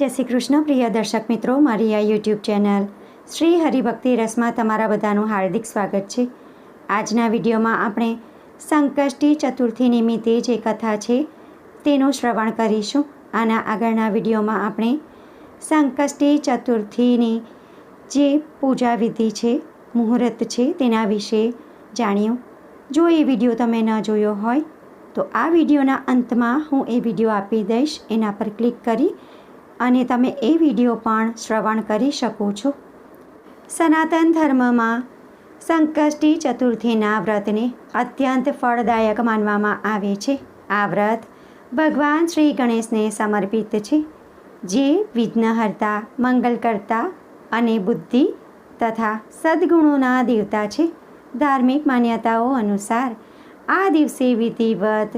જય શ્રી કૃષ્ણ, પ્રિય દર્શક મિત્રો, મારી આ યુટ્યુબ ચેનલ શ્રી હરિભક્તિ રસમાં તમારા બધાનું હાર્દિક સ્વાગત છે. આજના વિડીયોમાં આપણે સંકષ્ટી ચતુર્થી નિમિત્તે જે કથા છે તેનું શ્રવણ કરીશું. આના આગળના વિડીયોમાં આપણે સંકષ્ટી ચતુર્થીની જે પૂજા વિધિ છે, મુહૂર્ત છે તેના વિશે જાણ્યું. જો એ વીડિયો તમે ન જોયો હોય તો આ વિડીયોના અંતમાં હું એ વીડિયો આપી દઈશ. એના પર ક્લિક કરી અને તમે એ વીડિયો પણ શ્રવણ કરી શકો છો. સનાતન ધર્મમાં સંકષ્ટી ચતુર્થીના વ્રતને અત્યંત ફળદાયક માનવામાં આવે છે. આ વ્રત ભગવાન શ્રી ગણેશને સમર્પિત છે. જે વિઘ્નહર્તા, મંગલકર્તા અને બુદ્ધિ તથા સદ્ગુણોના દેવતા છે. ધાર્મિક માન્યતાઓ અનુસાર આ દિવસે વિધિવત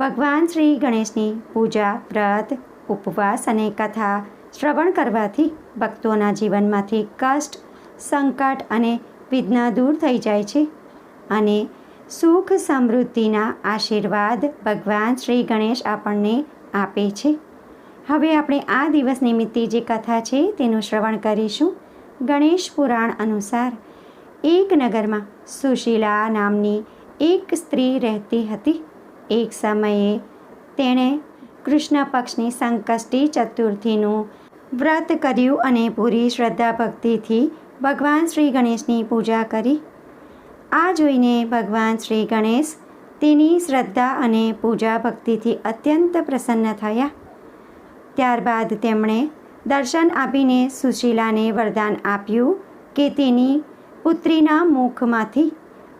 ભગવાન શ્રી ગણેશની પૂજા, વ્રત ઉપવાસ અને કથા શ્રવણ કરવાથી ભક્તોના જીવનમાંથી કષ્ટ, સંકટ અને વિઘ્ન દૂર થઈ જાય છે અને સુખ સમૃદ્ધિના આશીર્વાદ ભગવાન શ્રી ગણેશ આપણને આપે છે. હવે આપણે આ દિવસ નિમિત્તે જે કથા છે તેનું શ્રવણ કરીશું. ગણેશ પુરાણ અનુસાર એક નગરમાં સુશીલા નામની એક સ્ત્રી રહેતી હતી. એક સમયે તેણે કૃષ્ણ પક્ષની સંકષ્ટી ચતુર્થીનું વ્રત કર્યું અને પૂરી શ્રદ્ધા ભક્તિથી ભગવાન શ્રી ગણેશની પૂજા કરી. આ જોઈને ભગવાન શ્રી ગણેશ તેની શ્રદ્ધા અને પૂજા ભક્તિથી અત્યંત પ્રસન્ન થયા. ત્યારબાદ તેમણે દર્શન આપીને સુશીલાને વરદાન આપ્યું કે તેની પુત્રીના મુખમાંથી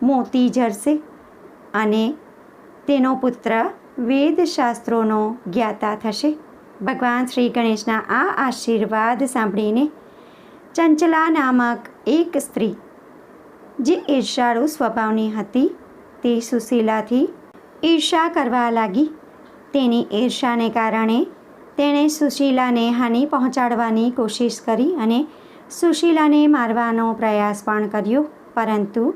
મોતી ઝરશે અને તેનો પુત્ર વેદશાસ્ત્રોનો જ્ઞાતા થશે. ભગવાન શ્રી ગણેશના આ આશીર્વાદ સાંભળીને ચંચલા નામક એક સ્ત્રી, જે ઈર્ષાળુ સ્વભાવની હતી, તે સુશીલાથી ઈર્ષા કરવા લાગી. તેની ઈર્ષાને કારણે તેણે સુશીલાને હાનિ પહોંચાડવાની કોશિશ કરી અને સુશીલાને મારવાનો પ્રયાસ પણ કર્યો. પરંતુ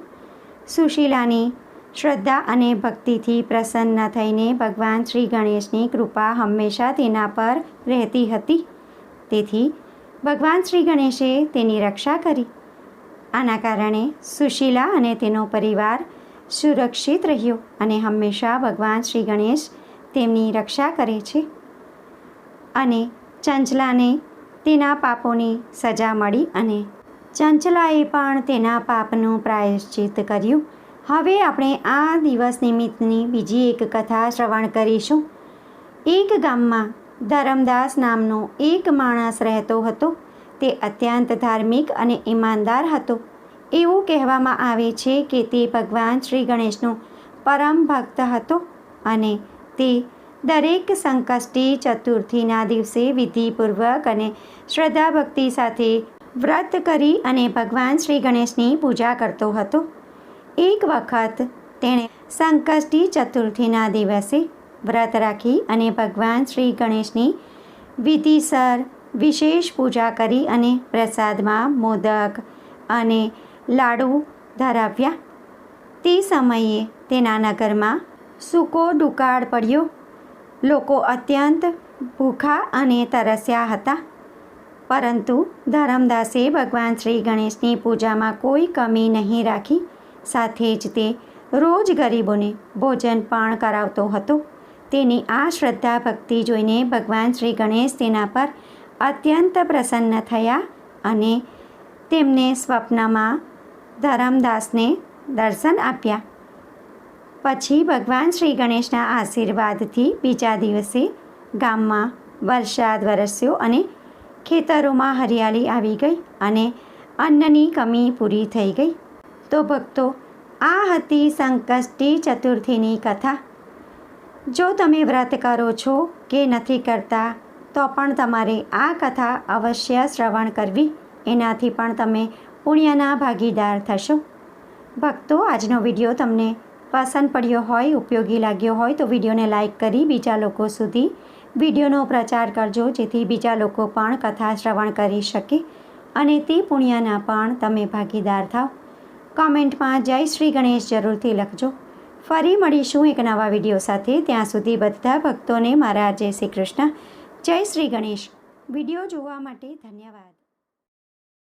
સુશીલાની શ્રદ્ધા અને ભક્તિથી પ્રસન્ન થઈને ભગવાન શ્રી ગણેશની કૃપા હંમેશા તેના પર રહેતી હતી. તેથી ભગવાન શ્રી ગણેશે તેની રક્ષા કરી. આના કારણે સુશીલા અને તેનો પરિવાર સુરક્ષિત રહ્યો અને હંમેશા ભગવાન શ્રી ગણેશ તેમની રક્ષા કરે છે. અને ચંચલાને તેના પાપોની સજા મળી અને ચંચલાએ પણ તેના પાપનું પ્રાયશ્ચિત કર્યું. હવે આપણે આ દિવસ નિમિત્તની બીજી એક કથા શ્રવણ કરીશું. એક ગામમાં ધરમદાસ નામનો એક માણસ રહેતો હતો. તે અત્યંત ધાર્મિક અને ઈમાનદાર હતો. એવું કહેવામાં આવે છે કે તે ભગવાન શ્રી ગણેશનો પરમ ભક્ત હતો અને તે દરેક સંકષ્ટી ચતુર્થીના દિવસે વિધિપૂર્વક અને શ્રદ્ધા ભક્તિ સાથે વ્રત કરી અને ભગવાન શ્રી ગણેશની પૂજા કરતો હતો. એક વખત તેણે સંકષ્ટી ચતુર્થીના દિવસે વ્રત રાખી અને ભગવાન શ્રી ગણેશની વિધિસર વિશેષ પૂજા કરી અને પ્રસાદમાં મોદક અને લાડુ ધરાવ્યા. તે સમયે તેના નગરમાં સૂકો દુકાળ પડ્યો. લોકો અત્યંત ભૂખા અને તરસ્યા હતા. પરંતુ ધરમદાસે ભગવાન શ્રી ગણેશની પૂજામાં કોઈ કમી નહીં રાખી. સાથે જ તે રોજ ગરીબોને ભોજન પણ કરાવતો હતો. તેની આ શ્રદ્ધા ભક્તિ જોઈને ભગવાન શ્રી ગણેશ તેના પર અત્યંત પ્રસન્ન થયા અને તેમને સ્વપ્નમાં ધરમદાસને દર્શન આપ્યા. પછી ભગવાન શ્રી ગણેશના આશીર્વાદથી બીજા દિવસે ગામમાં વરસાદ વરસ્યો અને ખેતરોમાં હરિયાળી આવી ગઈ અને અન્નની કમી પૂરી થઈ ગઈ. તો ભક્તો, આ હતી સંકષ્ટી ચતુર્થીની કથા. જો તમે વ્રત કરો છો કે નથી કરતા, તો પણ તમારે આ કથા અવશ્ય શ્રવણ કરવી. એનાથી પણ તમે પુણ્યના ભાગીદાર થશો. ભક્તો, આજનો વીડિયો તમને પસંદ પડ્યો હોય, ઉપયોગી લાગ્યો હોય, તો વિડીયોને લાઈક કરી બીજા લોકો સુધી વિડીયોનો પ્રચાર કરજો, જેથી બીજા લોકો પણ કથા શ્રવણ કરી શકે અને તે પુણ્યના પણ તમે ભાગીદાર થાવ. કોમેન્ટમાં જય શ્રી ગણેશ જરૂરથી લખજો. ફરી મળીશું એક નવા વીડિયો સાથે. ત્યાં સુધી બધા ભક્તોને મારા જય શ્રી કૃષ્ણ. જય શ્રી ગણેશ. વીડિયો જોવા માટે ધન્યવાદ.